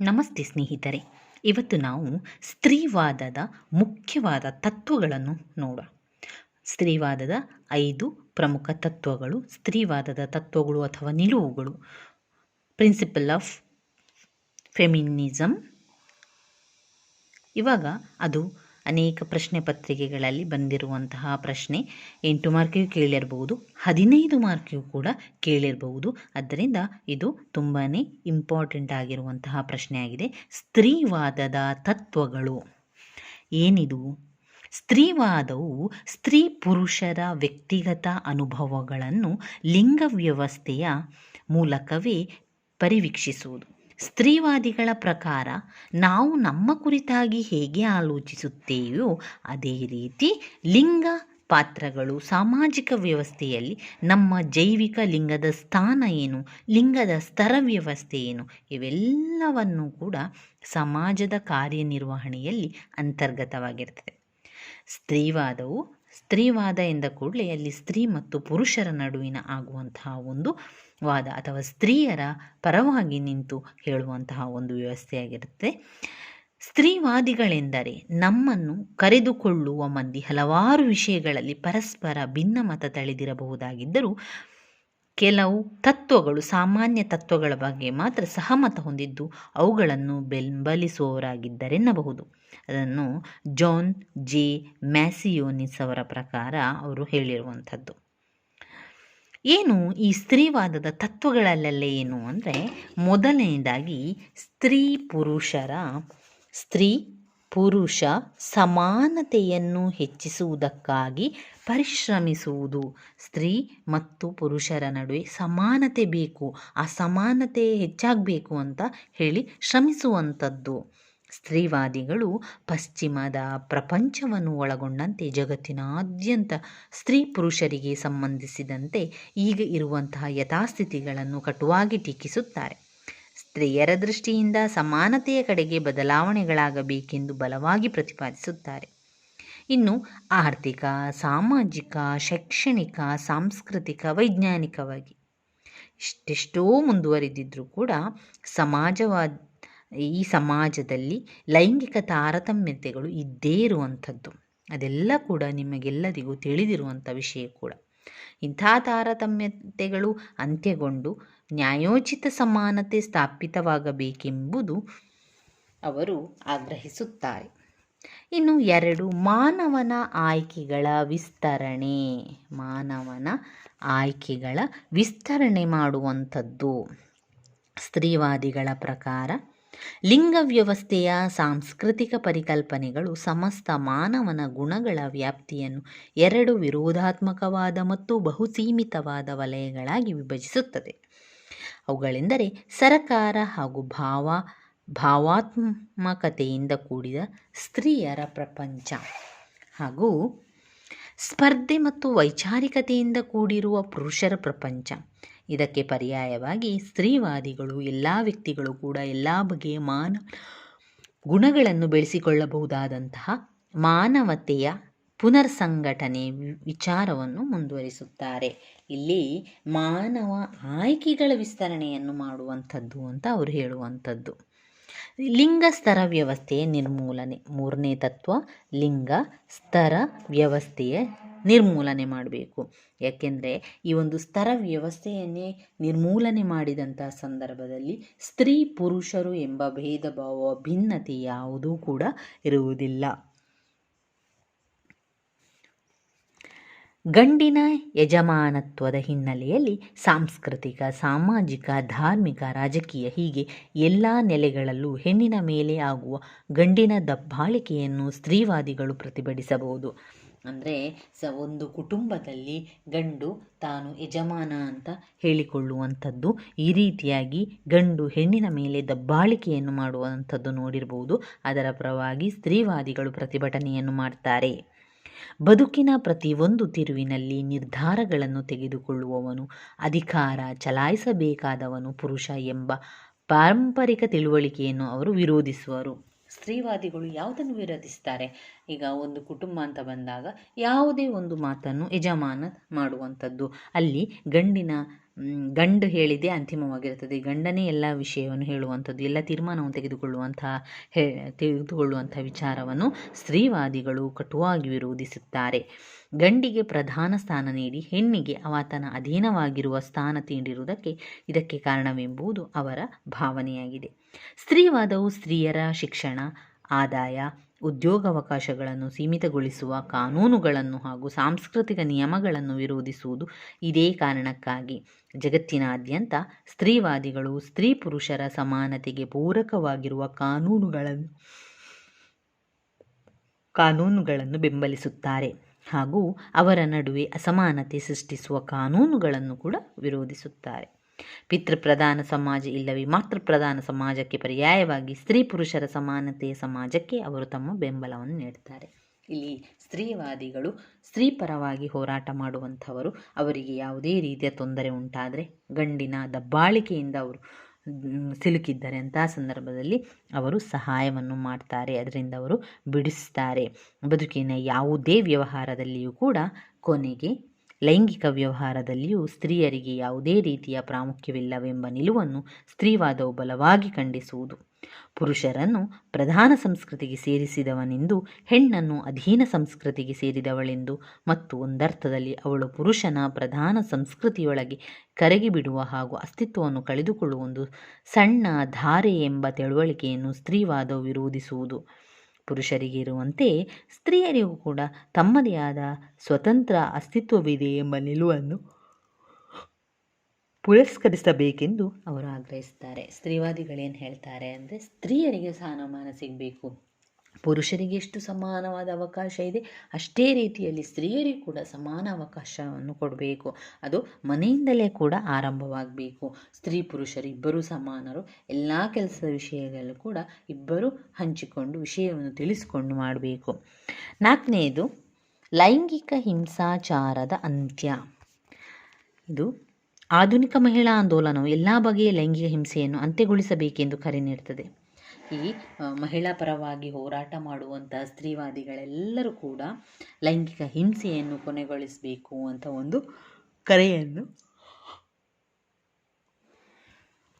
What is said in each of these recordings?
ನಮಸ್ತೆ ಸ್ನೇಹಿತರೆ. ಇವತ್ತು ನಾವು ಸ್ತ್ರೀವಾದದ ಮುಖ್ಯವಾದ ತತ್ವಗಳನ್ನು ನೋಡೋಣ. ಸ್ತ್ರೀವಾದದ ಐದು ಪ್ರಮುಖ ತತ್ವಗಳು, ಸ್ತ್ರೀವಾದದ ತತ್ವಗಳು ಅಥವಾ ನಿಲುವುಗಳು. ಪ್ರಿನ್ಸಿಪಲ್ ಆಫ್ ಫೆಮಿನಿಸಮ್ ಇವಾಗ ಅದು ಅನೇಕ ಪ್ರಶ್ನೆ ಪತ್ರಿಕೆಗಳಲ್ಲಿ ಬಂದಿರುವಂತಹ ಪ್ರಶ್ನೆ ಎಂಟು ಮಾರ್ಕಿಗೂ ಕೇಳಿರಬಹುದು ಹದಿನೈದು ಮಾರ್ಕಿಗೂ ಕೂಡ ಕೇಳಿರಬಹುದು ಆದ್ದರಿಂದ ಇದು ತುಂಬಾ ಇಂಪಾರ್ಟೆಂಟ್ ಆಗಿರುವಂತಹ ಪ್ರಶ್ನೆಯಾಗಿದೆ. ಸ್ತ್ರೀವಾದದ ತತ್ವಗಳು. ಏನಿದು? ಸ್ತ್ರೀವಾದವು ಸ್ತ್ರೀ ಪುರುಷರ ವ್ಯಕ್ತಿಗತ ಅನುಭವಗಳನ್ನು ಲಿಂಗ ವ್ಯವಸ್ಥೆಯ ಮೂಲಕವೇ ಪರಿವೀಕ್ಷಿಸುವುದು. ಸ್ತ್ರೀವಾದಿಗಳ ಪ್ರಕಾರ ನಾವು ನಮ್ಮ ಕುರಿತಾಗಿ ಹೇಗೆ ಆಲೋಚಿಸುತ್ತೇವೆಯೋ ಅದೇ ರೀತಿ ಲಿಂಗ ಪಾತ್ರಗಳು ಸಾಮಾಜಿಕ ವ್ಯವಸ್ಥೆಯಲ್ಲಿ ನಮ್ಮ ಜೈವಿಕ ಲಿಂಗದ ಸ್ಥಾನ ಏನು, ಲಿಂಗದ ಸ್ತರ ವ್ಯವಸ್ಥೆ ಏನು, ಇವೆಲ್ಲವನ್ನು ಕೂಡ ಸಮಾಜದ ಕಾರ್ಯನಿರ್ವಹಣೆಯಲ್ಲಿ ಅಂತರ್ಗತವಾಗಿರ್ತದೆ. ಸ್ತ್ರೀವಾದವು ಸ್ತ್ರೀವಾದ ಎಂದ ಕೂಡಲೇ ಅಲ್ಲಿ ಸ್ತ್ರೀ ಮತ್ತು ಪುರುಷರ ನಡುವಿನ ಆಗುವಂತಹ ಒಂದು ವಾದ ಅಥವಾ ಸ್ತ್ರೀಯರ ಪರವಾಗಿ ನಿಂತು ಹೇಳುವಂತಹ ಒಂದು ವ್ಯವಸ್ಥೆಯಾಗಿರುತ್ತೆ. ಸ್ತ್ರೀವಾದಿಗಳೆಂದರೆ ನಮ್ಮನ್ನು ಕರೆದುಕೊಳ್ಳುವ ಮಂದಿ ಹಲವಾರು ವಿಷಯಗಳಲ್ಲಿ ಪರಸ್ಪರ ಭಿನ್ನ ಮತ ತಳೆದಿರಬಹುದಾಗಿದ್ದರೂ ಕೆಲವು ತತ್ವಗಳು, ಸಾಮಾನ್ಯ ತತ್ವಗಳ ಬಗ್ಗೆ ಮಾತ್ರ ಸಹಮತ ಹೊಂದಿದ್ದು ಅವುಗಳನ್ನು ಬೆಂಬಲಿಸುವವರಾಗಿದ್ದರೆನ್ನಬಹುದು. ಅದನ್ನು ಜಾನ್ ಜೆ ಮ್ಯಾಸಿಯೋನಿಸ್ ಅವರ ಪ್ರಕಾರ ಅವರು ಹೇಳಿರುವಂಥದ್ದು. ಏನು ಈ ಸ್ತ್ರೀವಾದದ ತತ್ವಗಳಲ್ಲೆಲ್ಲ ಏನು ಅಂದರೆ ಮೊದಲನೇದಾಗಿ ಸ್ತ್ರೀ ಪುರುಷರ, ಸ್ತ್ರೀ ಪುರುಷ ಸಮಾನತೆಯನ್ನು ಹೆಚ್ಚಿಸುವುದಕ್ಕಾಗಿ ಪರಿಶ್ರಮಿಸುವುದು. ಸ್ತ್ರೀ ಮತ್ತು ಪುರುಷರ ನಡುವೆ ಸಮಾನತೆ ಬೇಕು, ಆ ಸಮಾನತೆ ಹೆಚ್ಚಾಗಬೇಕು ಅಂತ ಹೇಳಿ ಶ್ರಮಿಸುವಂಥದ್ದು. ಸ್ತ್ರೀವಾದಿಗಳು ಪಶ್ಚಿಮದ ಪ್ರಪಂಚವನ್ನು ಒಳಗೊಂಡಂತೆ ಜಗತ್ತಿನಾದ್ಯಂತ ಸ್ತ್ರೀ ಪುರುಷರಿಗೆ ಸಂಬಂಧಿಸಿದಂತೆ ಈಗ ಇರುವಂತಹ ಯಥಾಸ್ಥಿತಿಗಳನ್ನು ಕಟುವಾಗಿ ಟೀಕಿಸುತ್ತಾರೆ. ಸ್ತ್ರೀಯರ ದೃಷ್ಟಿಯಿಂದ ಸಮಾನತೆಯ ಕಡೆಗೆ ಬದಲಾವಣೆಗಳಾಗಬೇಕೆಂದು ಬಲವಾಗಿ ಪ್ರತಿಪಾದಿಸುತ್ತಾರೆ. ಇನ್ನು ಆರ್ಥಿಕ, ಸಾಮಾಜಿಕ, ಶೈಕ್ಷಣಿಕ, ಸಾಂಸ್ಕೃತಿಕ, ವೈಜ್ಞಾನಿಕವಾಗಿ ಇಷ್ಟೆಷ್ಟೋ ಮುಂದುವರಿದಿದ್ದರೂ ಕೂಡ ಸಮಾಜವಾದ ಈ ಸಮಾಜದಲ್ಲಿ ಲೈಂಗಿಕ ತಾರತಮ್ಯತೆಗಳು ಇದ್ದೇ ಇರುವಂಥದ್ದು. ಅದೆಲ್ಲ ಕೂಡ ನಿಮಗೆಲ್ಲರಿಗೂ ತಿಳಿದಿರುವಂಥ ವಿಷಯ ಕೂಡ. ಇಂಥ ತಾರತಮ್ಯತೆಗಳು ಅಂತ್ಯಗೊಂಡು ನ್ಯಾಯೋಚಿತ ಸಮಾನತೆ ಸ್ಥಾಪಿತವಾಗಬೇಕೆಂಬುದು ಅವರು ಆಗ್ರಹಿಸುತ್ತಾರೆ. ಇನ್ನು ಎರಡು, ಮಾನವನ ಆಯ್ಕೆಗಳ ವಿಸ್ತರಣೆ. ಮಾನವನ ಆಯ್ಕೆಗಳ ವಿಸ್ತರಣೆ ಮಾಡುವಂಥದ್ದು. ಸ್ತ್ರೀವಾದಿಗಳ ಪ್ರಕಾರ ಲಿಂಗ ವ್ಯವಸ್ಥೆಯ ಸಾಂಸ್ಕೃತಿಕ ಪರಿಕಲ್ಪನೆಗಳು ಸಮಸ್ತ ಮಾನವನ ಗುಣಗಳ ವ್ಯಾಪ್ತಿಯನ್ನು ಎರಡು ವಿರೋಧಾತ್ಮಕವಾದ ಮತ್ತು ಬಹುಸೀಮಿತವಾದ ವಲಯಗಳಾಗಿ ವಿಭಜಿಸುತ್ತದೆ. ಅವುಗಳೆಂದರೆ ಸರಕಾರ ಹಾಗೂ ಭಾವ, ಭಾವಾತ್ಮಕತೆಯಿಂದ ಕೂಡಿದ ಸ್ತ್ರೀಯರ ಪ್ರಪಂಚ ಹಾಗೂ ಸ್ಪರ್ಧೆ ಮತ್ತು ವೈಚಾರಿಕತೆಯಿಂದ ಕೂಡಿರುವ ಪುರುಷರ ಪ್ರಪಂಚ. ಇದಕ್ಕೆ ಪರ್ಯಾಯವಾಗಿ ಸ್ತ್ರೀವಾದಿಗಳು, ಎಲ್ಲ ವ್ಯಕ್ತಿಗಳು ಕೂಡ ಎಲ್ಲ ಬಗೆಯ ಮಾನ ಗುಣಗಳನ್ನು ಬೆಳೆಸಿಕೊಳ್ಳಬಹುದಾದಂತಹ ಮಾನವತೆಯ ಪುನರ್ಸಂಘಟನೆ ವಿಚಾರವನ್ನು ಮುಂದುವರಿಸುತ್ತಾರೆ. ಇಲ್ಲಿ ಮಾನವ ಆಯ್ಕೆಗಳ ವಿಸ್ತರಣೆಯನ್ನು ಮಾಡುವಂಥದ್ದು ಅಂತ ಅವರು ಹೇಳುವಂಥದ್ದು. ಲಿಂಗ ಸ್ತರ ವ್ಯವಸ್ಥೆಯ ನಿರ್ಮೂಲನೆ, ಮೂರನೇ ತತ್ವ ಲಿಂಗ ಸ್ತರ ವ್ಯವಸ್ಥೆಯ ನಿರ್ಮೂಲನೆ ಮಾಡಬೇಕು. ಯಾಕೆಂದರೆ ಈ ಒಂದು ಸ್ತರ ವ್ಯವಸ್ಥೆಯನ್ನೇ ನಿರ್ಮೂಲನೆ ಮಾಡಿದಂಥ ಸಂದರ್ಭದಲ್ಲಿ ಸ್ತ್ರೀ ಪುರುಷರು ಎಂಬ ಭೇದ ಭಾವ ಭಿನ್ನತೆ ಯಾವುದೂ ಕೂಡ ಇರುವುದಿಲ್ಲ. ಗಂಡಿನ ಯಜಮಾನತ್ವದ ಹಿನ್ನೆಲೆಯಲ್ಲಿ ಸಾಂಸ್ಕೃತಿಕ, ಸಾಮಾಜಿಕ, ಧಾರ್ಮಿಕ, ರಾಜಕೀಯ ಹೀಗೆ ಎಲ್ಲ ನೆಲೆಗಳಲ್ಲೂ ಹೆಣ್ಣಿನ ಮೇಲೆ ಆಗುವ ಗಂಡಿನ ದಬ್ಬಾಳಿಕೆಯನ್ನು ಸ್ತ್ರೀವಾದಿಗಳು ಪ್ರತಿಭಟಿಸಬಹುದು. ಅಂದರೆ ಸ ಒಂದು ಕುಟುಂಬದಲ್ಲಿ ಗಂಡು ತಾನು ಯಜಮಾನ ಅಂತ ಹೇಳಿಕೊಳ್ಳುವಂಥದ್ದು, ಈ ರೀತಿಯಾಗಿ ಗಂಡು ಹೆಣ್ಣಿನ ಮೇಲೆ ದಬ್ಬಾಳಿಕೆಯನ್ನು ಮಾಡುವಂಥದ್ದು ನೋಡಿರಬಹುದು ಅದರ ಪರವಾಗಿ ಸ್ತ್ರೀವಾದಿಗಳು ಪ್ರತಿಭಟನೆಯನ್ನು ಮಾಡ್ತಾರೆ. ಬದುಕಿನ ಪ್ರತಿಯೊಂದು ತಿರುವಿನಲ್ಲಿ ನಿರ್ಧಾರಗಳನ್ನು ತೆಗೆದುಕೊಳ್ಳುವವನು, ಅಧಿಕಾರ ಚಲಾಯಿಸಬೇಕಾದವನು ಪುರುಷ ಎಂಬ ಪಾರಂಪರಿಕ ತಿಳುವಳಿಕೆಯನ್ನು ಅವರು ವಿರೋಧಿಸುವರು. ಸ್ತ್ರೀವಾದಿಗಳು ಯಾವುದನ್ನು ವಿರೋಧಿಸ್ತಾರೆ? ಈಗ ಒಂದು ಕುಟುಂಬ ಅಂತ ಬಂದಾಗ ಯಾವುದೇ ಒಂದು ಮಾತನ್ನು ಯಜಮಾನ ಮಾಡುವಂಥದ್ದು. ಅಲ್ಲಿ ಗಂಡಿನ ಗಂಡು ಹೇಳಿದೆ ಅಂತಿಮವಾಗಿರುತ್ತದೆ. ಗಂಡನೇ ಎಲ್ಲ ವಿಷಯವನ್ನು ಹೇಳುವಂಥದ್ದು, ಎಲ್ಲ ತೀರ್ಮಾನವನ್ನು ತೆಗೆದುಕೊಳ್ಳುವಂತಹ ಹೇ, ತೆಗೆದುಕೊಳ್ಳುವಂಥ ವಿಚಾರವನ್ನು ಸ್ತ್ರೀವಾದಿಗಳು ಕಟುವಾಗಿ ವಿರೋಧಿಸುತ್ತಾರೆ. ಗಂಡಿಗೆ ಪ್ರಧಾನ ಸ್ಥಾನ ನೀಡಿ, ಹೆಣ್ಣಿಗೆ ಆತನ ಅಧೀನವಾಗಿರುವ ಸ್ಥಾನ ತೀಂಡಿರುವುದಕ್ಕೆ ಇದಕ್ಕೆ ಕಾರಣವೆಂಬುದು ಅವರ ಭಾವನೆಯಾಗಿದೆ. ಸ್ತ್ರೀವಾದವು ಸ್ತ್ರೀಯರ ಶಿಕ್ಷಣ, ಆದಾಯ ಉದ್ಯೋಗಾವಕಾಶಗಳನ್ನು ಸೀಮಿತಗೊಳಿಸುವ ಕಾನೂನುಗಳನ್ನು ಹಾಗೂ ಸಾಂಸ್ಕೃತಿಕ ನಿಯಮಗಳನ್ನು ವಿರೋಧಿಸುವುದು ಇದೇ ಕಾರಣಕ್ಕಾಗಿ. ಜಗತ್ತಿನಾದ್ಯಂತ ಸ್ತ್ರೀವಾದಿಗಳು ಸ್ತ್ರೀ ಪುರುಷರ ಸಮಾನತೆಗೆ ಪೂರಕವಾಗಿರುವ ಕಾನೂನುಗಳನ್ನು ಕಾನೂನುಗಳನ್ನು ಬೆಂಬಲಿಸುತ್ತಾರೆ ಹಾಗೂ ಅವರ ನಡುವೆ ಅಸಮಾನತೆ ಸೃಷ್ಟಿಸುವ ಕಾನೂನುಗಳನ್ನು ಕೂಡ ವಿರೋಧಿಸುತ್ತಾರೆ. ಪಿತೃಪ್ರಧಾನ ಸಮಾಜ ಇಲ್ಲವೇ ಮಾತೃಪ್ರಧಾನ ಸಮಾಜಕ್ಕೆ ಪರ್ಯಾಯವಾಗಿ ಸ್ತ್ರೀ ಪುರುಷರ ಸಮಾನತೆಯ ಸಮಾಜಕ್ಕೆ ಅವರು ತಮ್ಮ ಬೆಂಬಲವನ್ನು ನೀಡುತ್ತಾರೆ. ಇಲ್ಲಿ ಸ್ತ್ರೀವಾದಿಗಳು ಸ್ತ್ರೀ ಪರವಾಗಿ ಹೋರಾಟ ಮಾಡುವಂಥವರು, ಅವರಿಗೆ ಯಾವುದೇ ರೀತಿಯ ತೊಂದರೆ ಉಂಟಾದರೆ ಗಂಡಿನ ದಬ್ಬಾಳಿಕೆಯಿಂದ ಅವರು ಸಿಲುಕಿದ್ದಾರೆ ಅಂತಹ ಸಂದರ್ಭದಲ್ಲಿ ಅವರು ಸಹಾಯವನ್ನು ಮಾಡ್ತಾರೆ, ಅದರಿಂದ ಅವರು ಬಿಡಿಸ್ತಾರೆ. ಬದುಕಿನ ಯಾವುದೇ ವ್ಯವಹಾರದಲ್ಲಿಯೂ ಕೂಡ ಕೊನೆಗೆ ಲೈಂಗಿಕ ವ್ಯವಹಾರದಲ್ಲಿಯೂ ಸ್ತ್ರೀಯರಿಗೆ ಯಾವುದೇ ರೀತಿಯ ಪ್ರಾಮುಖ್ಯವಿಲ್ಲವೆಂಬ ನಿಲುವನ್ನು ಸ್ತ್ರೀವಾದವು ಬಲವಾಗಿ ಖಂಡಿಸುವುದು. ಪುರುಷರನ್ನು ಪ್ರಧಾನ ಸಂಸ್ಕೃತಿಗೆ ಸೇರಿಸಿದವನೆಂದು, ಹೆಣ್ಣನ್ನು ಅಧೀನ ಸಂಸ್ಕೃತಿಗೆ ಸೇರಿದವಳೆಂದು ಮತ್ತು ಒಂದರ್ಥದಲ್ಲಿ ಅವಳು ಪುರುಷನ ಪ್ರಧಾನ ಸಂಸ್ಕೃತಿಯೊಳಗೆ ಕರಗಿಬಿಡುವ ಹಾಗೂ ಅಸ್ತಿತ್ವವನ್ನು ಕಳೆದುಕೊಳ್ಳುವ ಒಂದು ಸಣ್ಣ ಧಾರೆ ಎಂಬ ತಿಳುವಳಿಕೆಯನ್ನು ಸ್ತ್ರೀವಾದವು ವಿರೋಧಿಸುವುದು. ಪುರುಷರಿಗೆ ಇರುವಂತೆ ಸ್ತ್ರೀಯರಿಗೂ ಕೂಡ ತಮ್ಮದೇ ಆದ ಸ್ವತಂತ್ರ ಅಸ್ತಿತ್ವವಿದೆ ಎಂಬ ನಿಲುವನ್ನು ಪುರಸ್ಕರಿಸಬೇಕೆಂದು ಅವರು ಆಗ್ರಹಿಸ್ತಾರೆ ಸ್ತ್ರೀವಾದಿಗಳೇನು ಹೇಳ್ತಾರೆ ಅಂದರೆ, ಸ್ತ್ರೀಯರಿಗೆ ಸ್ಥಾನಮಾನ ಸಿಗಬೇಕು. ಪುರುಷರಿಗೆ ಎಷ್ಟು ಸಮಾನವಾದ ಅವಕಾಶ ಇದೆ, ಅಷ್ಟೇ ರೀತಿಯಲ್ಲಿ ಸ್ತ್ರೀಯರಿಗೂ ಕೂಡ ಸಮಾನ ಅವಕಾಶವನ್ನು ಕೊಡಬೇಕು. ಅದು ಮನೆಯಿಂದಲೇ ಕೂಡ ಆರಂಭವಾಗಬೇಕು. ಸ್ತ್ರೀ ಪುರುಷರು ಇಬ್ಬರೂ ಸಮಾನರು, ಎಲ್ಲ ಕೆಲಸದ ವಿಷಯಗಳು ಕೂಡ ಇಬ್ಬರು ಹಂಚಿಕೊಂಡು ವಿಷಯವನ್ನು ತಿಳಿಸಿಕೊಂಡು ಮಾಡಬೇಕು. ನಾಲ್ಕನೆಯದು ಲೈಂಗಿಕ ಹಿಂಸಾಚಾರದ ಅಂತ್ಯ. ಇದು ಆಧುನಿಕ ಮಹಿಳಾ ಆಂದೋಲನವು ಎಲ್ಲ ಬಗೆಯ ಲೈಂಗಿಕ ಹಿಂಸೆಯನ್ನು ಅಂತ್ಯಗೊಳಿಸಬೇಕೆಂದು ಕರೆ ನೀಡುತ್ತದೆ ಈ ಮಹಿಳಾ ಪರವಾಗಿ ಹೋರಾಟ ಮಾಡುವಂಥ ಸ್ತ್ರೀವಾದಿಗಳೆಲ್ಲರೂ ಕೂಡ ಲೈಂಗಿಕ ಹಿಂಸೆಯನ್ನು ಕೊನೆಗೊಳಿಸಬೇಕು ಅಂತ ಒಂದು ಕರೆಯನ್ನು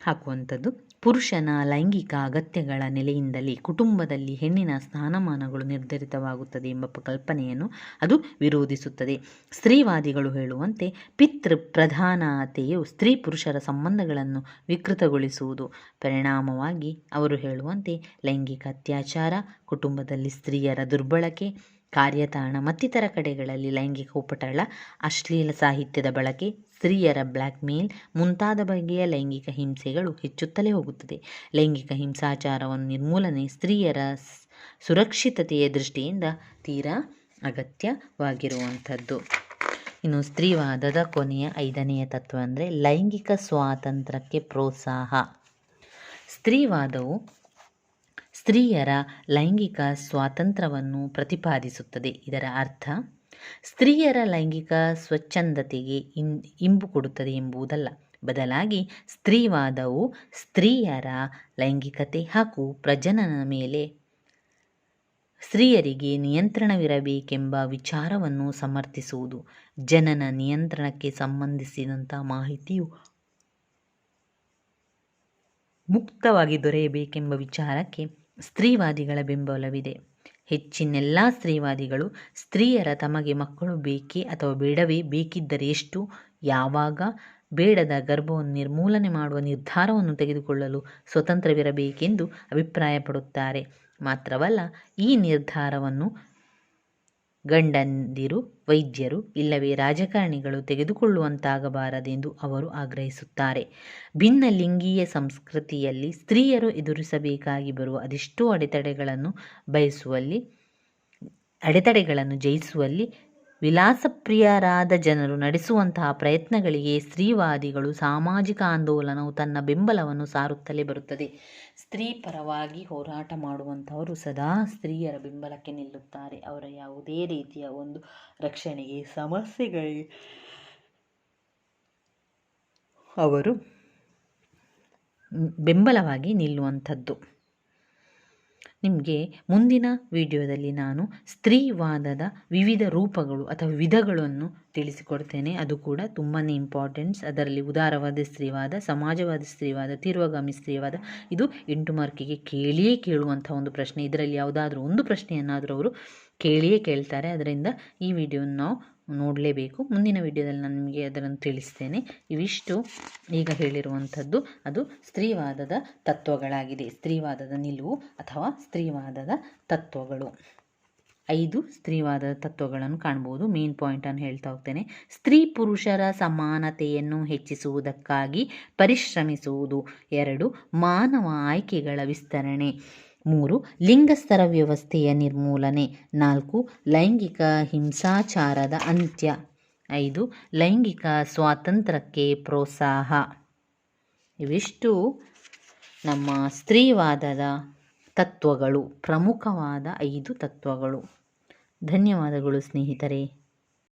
ಹಾಕುವಂಥದ್ದು. ಪುರುಷನ ಲೈಂಗಿಕ ಅಗತ್ಯಗಳ ನೆಲೆಯಿಂದಲೇ ಕುಟುಂಬದಲ್ಲಿ ಹೆಣ್ಣಿನ ಸ್ಥಾನಮಾನಗಳು ನಿರ್ಧರಿತವಾಗುತ್ತದೆ ಎಂಬ ಕಲ್ಪನೆಯನ್ನು ಅದು ವಿರೋಧಿಸುತ್ತದೆ. ಸ್ತ್ರೀವಾದಿಗಳು ಹೇಳುವಂತೆ ಪಿತೃ ಪ್ರಧಾನತೆಯು ಸ್ತ್ರೀ ಪುರುಷರ ಸಂಬಂಧಗಳನ್ನು ವಿಕೃತಗೊಳಿಸುವುದು. ಪರಿಣಾಮವಾಗಿ ಅವರು ಹೇಳುವಂತೆ ಲೈಂಗಿಕ ಅತ್ಯಾಚಾರ, ಕುಟುಂಬದಲ್ಲಿ ಸ್ತ್ರೀಯರ ದುರ್ಬಳಕೆ ಕಾರ್ಯತಾಣ ಮತ್ತಿತರ ಕಡೆಗಳಲ್ಲಿ ಲೈಂಗಿಕ ಉಪಟಳ, ಅಶ್ಲೀಲ ಸಾಹಿತ್ಯದ ಬಳಕೆ, ಸ್ತ್ರೀಯರ ಬ್ಲ್ಯಾಕ್ಮೇಲ್ ಮುಂತಾದ ಬಗೆಯ ಲೈಂಗಿಕ ಹಿಂಸೆಗಳು ಹೆಚ್ಚುತ್ತಲೇ ಹೋಗುತ್ತದೆ. ಲೈಂಗಿಕ ಹಿಂಸಾಚಾರವನ್ನು ನಿರ್ಮೂಲನೆ ಸ್ತ್ರೀಯರ ಸುರಕ್ಷಿತತೆಯ ದೃಷ್ಟಿಯಿಂದ ತೀರಾ ಅಗತ್ಯವಾಗಿರುವಂಥದ್ದು. ಇನ್ನು ಸ್ತ್ರೀವಾದದ ಕೊನೆಯ ಐದನೆಯ ತತ್ವ ಅಂದರೆ ಲೈಂಗಿಕ ಸ್ವಾತಂತ್ರ್ಯಕ್ಕೆ ಪ್ರೋತ್ಸಾಹ. ಸ್ತ್ರೀವಾದವು ಸ್ತ್ರೀಯರ ಲೈಂಗಿಕ ಸ್ವಾತಂತ್ರ್ಯವನ್ನು ಪ್ರತಿಪಾದಿಸುತ್ತದೆ. ಇದರ ಅರ್ಥ, ಸ್ತ್ರೀಯರ ಲೈಂಗಿಕ ಸ್ವಚ್ಛಂದತೆಗೆ ಇನ್ ಇಂಬು ಕೊಡುತ್ತದೆ ಎಂಬುದಲ್ಲ. ಬದಲಾಗಿ ಸ್ತ್ರೀವಾದವು ಸ್ತ್ರೀಯರ ಲೈಂಗಿಕತೆ ಹಾಗೂ ಪ್ರಜನನ ಮೇಲೆ ಸ್ತ್ರೀಯರಿಗೆ ನಿಯಂತ್ರಣವಿರಬೇಕೆಂಬ ವಿಚಾರವನ್ನು ಸಮರ್ಥಿಸುವುದು. ಜನನ ನಿಯಂತ್ರಣಕ್ಕೆ ಸಂಬಂಧಿಸಿದಂಥ ಮಾಹಿತಿಯು ಮುಕ್ತವಾಗಿ ದೊರೆಯಬೇಕೆಂಬ ವಿಚಾರಕ್ಕೆ ಸ್ತ್ರೀವಾದಿಗಳ ಬೆಂಬಲವಿದೆ. ಹೆಚ್ಚಿನೆಲ್ಲ ಸ್ತ್ರೀವಾದಿಗಳು ಸ್ತ್ರೀಯರ ತಮಗೆ ಮಕ್ಕಳು ಬೇಕೇ ಅಥವಾ ಬೇಡವೇ ಬೇಕಿದ್ದರೆ ಎಷ್ಟು? ಯಾವಾಗ? ಬೇಡದ ಗರ್ಭವನ್ನು ನಿರ್ಮೂಲನೆ ಮಾಡುವ ನಿರ್ಧಾರವನ್ನು ತೆಗೆದುಕೊಳ್ಳಲು ಸ್ವತಂತ್ರವಿರಬೇಕೆಂದು ಅಭಿಪ್ರಾಯಪಡುತ್ತಾರೆ. ಮಾತ್ರವಲ್ಲ, ಈ ನಿರ್ಧಾರವನ್ನು ಗಂಡಂದಿರು, ವೈದ್ಯರು ಇಲ್ಲವೇ ರಾಜಕಾರಣಿಗಳು ತೆಗೆದುಕೊಳ್ಳುವಂತಾಗಬಾರದೆಂದು ಅವರು ಆಗ್ರಹಿಸುತ್ತಾರೆ. ಭಿನ್ನ ಲಿಂಗೀಯ ಸಂಸ್ಕೃತಿಯಲ್ಲಿ ಸ್ತ್ರೀಯರು ಎದುರಿಸಬೇಕಾಗಿ ಬರುವ ಅದೆಷ್ಟೋ ಅಡೆತಡೆಗಳನ್ನು ಬಯಸುವಲ್ಲಿ, ಅಡೆತಡೆಗಳನ್ನು ಜಯಿಸುವಲ್ಲಿ ವಿಲಾಸಪ್ರಿಯರಾದ ಜನರು ನಡೆಸುವಂತಹ ಪ್ರಯತ್ನಗಳಿಗೆ ಸ್ತ್ರೀವಾದಿಗಳು ಸಾಮಾಜಿಕ ಆಂದೋಲನವು ತನ್ನ ಬೆಂಬಲವನ್ನು ಸಾರುತ್ತಲೇ ಬರುತ್ತದೆ. ಸ್ತ್ರೀ ಪರವಾಗಿ ಹೋರಾಟ ಮಾಡುವಂಥವರು ಸದಾ ಸ್ತ್ರೀಯರ ಬೆಂಬಲಕ್ಕೆ ನಿಲ್ಲುತ್ತಾರೆ. ಅವರ ಯಾವುದೇ ರೀತಿಯ ಒಂದು ರಕ್ಷಣೆಗೆ ಸಮಸ್ಯೆಗಳಿಗೆ ಅವರು ಬೆಂಬಲವಾಗಿ ನಿಲ್ಲುವಂಥದ್ದು. ನಿಮಗೆ ಮುಂದಿನ ವಿಡಿಯೋದಲ್ಲಿ ನಾನು ಸ್ತ್ರೀವಾದದ ವಿವಿಧ ರೂಪಗಳು ಅಥವಾ ವಿಧಗಳನ್ನು ತಿಳಿಸಿಕೊಡ್ತೇನೆ. ಅದು ಕೂಡ ತುಂಬಾ ಇಂಪಾರ್ಟೆಂಟ್ಸ್ ಅದರಲ್ಲಿ ಉದಾರವಾದ ಸ್ತ್ರೀವಾದ, ಸಮಾಜವಾದ ಸ್ತ್ರೀವಾದ, ತಿರುವಗಾಮಿ ಸ್ತ್ರೀವಾದ, ಇದು ಎಂಟು ಮಾರ್ಕಿಗೆ ಕೇಳಿಯೇ ಕೇಳುವಂಥ ಒಂದು ಪ್ರಶ್ನೆ. ಇದರಲ್ಲಿ ಯಾವುದಾದ್ರೂ ಒಂದು ಪ್ರಶ್ನೆಯನ್ನಾದರೂ ಅವರು ಕೇಳಿಯೇ ಕೇಳ್ತಾರೆ. ಅದರಿಂದ ಈ ವಿಡಿಯೋನ ನಾವು ನೋಡಲೇಬೇಕು. ಮುಂದಿನ ವಿಡಿಯೋದಲ್ಲಿ ನಾನು ನಿಮಗೆ ಅದನ್ನು ತಿಳಿಸ್ತೇನೆ. ಇವಿಷ್ಟು ಈಗ ಹೇಳಿರುವಂಥದ್ದು. ಅದು ಸ್ತ್ರೀವಾದದ ತತ್ವಗಳಾಗಿದೆ. ಸ್ತ್ರೀವಾದದ ನಿಲುವು ಅಥವಾ ಸ್ತ್ರೀವಾದದ ತತ್ವಗಳು. ಐದು ಸ್ತ್ರೀವಾದದ ತತ್ವಗಳನ್ನು ಕಾಣ್ಬೋದು. ಮೇನ್ ಪಾಯಿಂಟನ್ನು ಹೇಳ್ತಾ ಹೋಗ್ತೇನೆ. ಸ್ತ್ರೀ ಪುರುಷರ ಸಮಾನತೆಯನ್ನು ಹೆಚ್ಚಿಸುವುದಕ್ಕಾಗಿ ಪರಿಶ್ರಮಿಸುವುದು. ಎರಡು ಮಾನವ ಆಯ್ಕೆಗಳ ವಿಸ್ತರಣೆ. ಮೂರು ಲಿಂಗಸ್ತರ ವ್ಯವಸ್ಥೆಯ ನಿರ್ಮೂಲನೆ. ನಾಲ್ಕು, ಲೈಂಗಿಕ ಹಿಂಸಾಚಾರದ ಅಂತ್ಯ. ಐದು, ಲೈಂಗಿಕ ಸ್ವಾತಂತ್ರ್ಯಕ್ಕೆ ಪ್ರೋತ್ಸಾಹ. ಇವಿಷ್ಟು ನಮ್ಮ ಸ್ತ್ರೀವಾದದ ತತ್ವಗಳು, ಪ್ರಮುಖವಾದ ಐದು ತತ್ವಗಳು. ಧನ್ಯವಾದಗಳು ಸ್ನೇಹಿತರೆ.